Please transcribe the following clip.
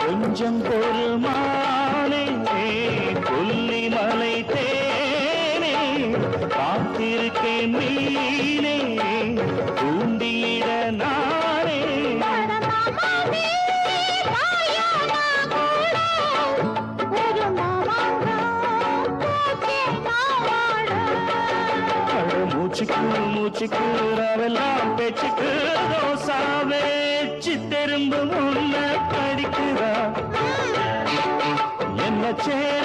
கொஞ்சம் பொருள்மானே கொல்லிமலை தேனே காத்திருக்கேன் மீனே மூச்சுக்கு மூச்சுக்கு ராவெல்லாம் பேச்சுக்கு ரோசாவே திரும்ப முன்ன படிக்கிறா என்ன செய்ய